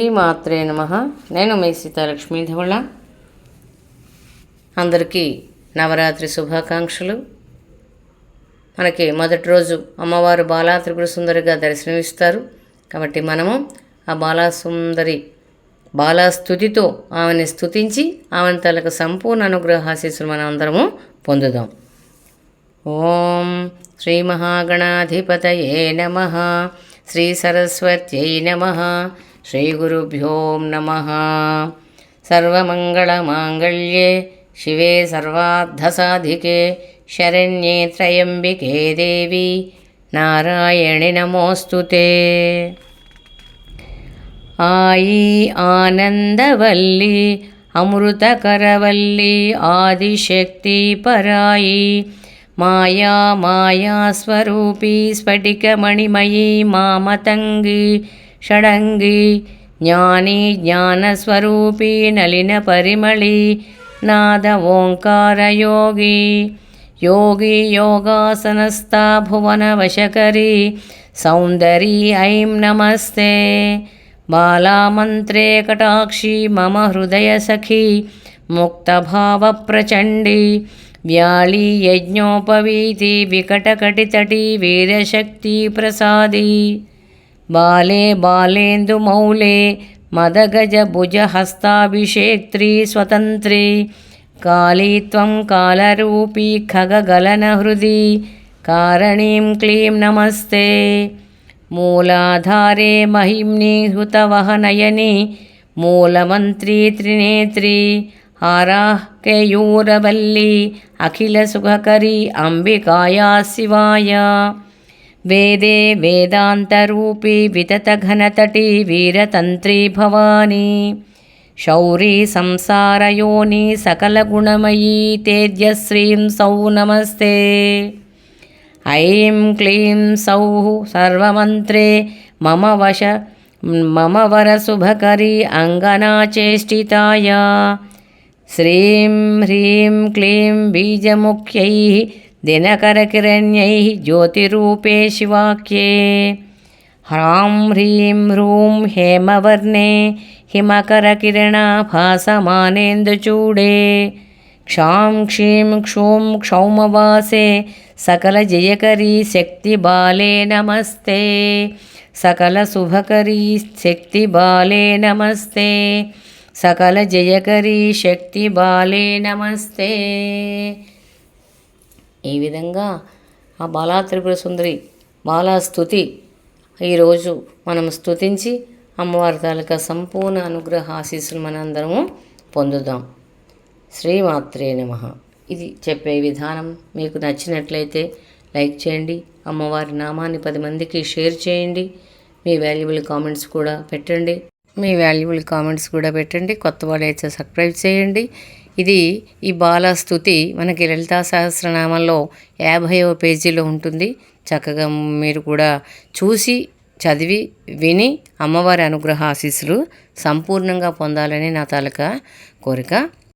శ్రీమాత్రే నమ. నేను మీ సీతాలక్ష్మి ధవళ. అందరికీ నవరాత్రి శుభాకాంక్షలు. మనకి మొదటి రోజు అమ్మవారు బాలా త్రిపుర సుందరిగా దర్శనమిస్తారు. కాబట్టి మనము ఆ బాలాసుందరి బాలాస్తుతితో బాలా స్థుతించి ఆమెని ఆమెను తలకు సంపూర్ణ అనుగ్రహాశీస్సులు మనం అందరము పొందుదాం. ఓం శ్రీ మహాగణాధిపతయే నమ. శ్రీ సరస్వత్యై నమ. శ్రీ గురుభ్యో నమ సర్వమంగళమాంగళ్యే శివే సర్వార్థసాధికే శరణ్యే త్రయంబికే దేవి నారాయణి నమోస్తుతే ఆయి ఆనందవల్లి అమృతకరవల్లి ఆదిశక్తి పరాయి మాయా మాయా స్వరూపి षडङ्गी ज्ञानी ज्ञानस्वरूपी नलिनपरिमळी नाद ओङ्कारयोगी योगी। योगासनस्था भुवनवशकरी सौन्दरी ऐं नमस्ते। बालामन्त्रे कटाक्षी मम हृदयसखी मुक्तभावप्रचण्डी। व्याळी यज्ञोपवीति विकटकटितटी वीरशक्तिप्रसादी। బాలే బాలేందు మౌలే మదగజ భుజ హస్తాభిషేక్త్రి స్వతంత్రి. కాళీ కాలరూపీ ఖగగలన హృది. కారణీం క్లీం నమస్తే. మూలాధారే మహిమ్ని హృతవహనయని మూలమంత్రి త్రినేత్రి. హారాः కేయూరవల్లి అఖిల సుఖకరి అంబికాయా శివాయ. వేదే వేదాంతరూపీ వితతఘనతటీ వీరతంత్రీ భవానీ. శౌరీ సంసారయోని సకలగుణమయీ తేజశ్రీం సౌ నమస్తే. ఐం క్లీం సౌః సర్వమంత్రే మమ వశ మమ వరశుభకరీ అంగనాచేష్టితాయ శ్రీం హ్రీం క్లీం బీజముఖ్యై दिनकरकिरण्यैः ज्योतिरूपे शिवाख्ये ह्रां ह्रीं ह्रूं हेमवर्णे हिमकरकिरणाभासमानेन्दुचूडे क्षां क्षीं क्षूं क्षौमवासे सकलजयकरी शक्तिबाले नमस्ते। सकलशुभकरी शक्तिबाले नमस्ते। सकलजयकरी शक्तिबाले नमस्ते। ఈ విధంగా ఆ బాలా త్రిపుర సుందరి బాలా స్థుతి ఈరోజు మనం స్థుతించి అమ్మవారి తాలూకా సంపూర్ణ అనుగ్రహ ఆశీస్సులు మనందరము పొందుదాం. శ్రీమాత్రే నమ. ఇది చెప్పే విధానం. మీకు నచ్చినట్లయితే లైక్ చేయండి. అమ్మవారి నామాన్ని పది మందికి షేర్ చేయండి. మీ వాల్యుబుల్ కామెంట్స్ కూడా పెట్టండి. మీ వాల్యుబుల్ కామెంట్స్ కూడా పెట్టండి. కొత్త వాళ్ళు అయితే సబ్స్క్రైబ్ చేయండి. ఇది ఈ బాలస్తుతి మనకి లలితా సహస్రనామంలో యాభైవ పేజీలో ఉంటుంది. చక్కగా మీరు కూడా చూసి చదివి విని అమ్మవారి అనుగ్రహ ఆశీస్సులు సంపూర్ణంగా పొందాలని నా తాలూకా కోరిక.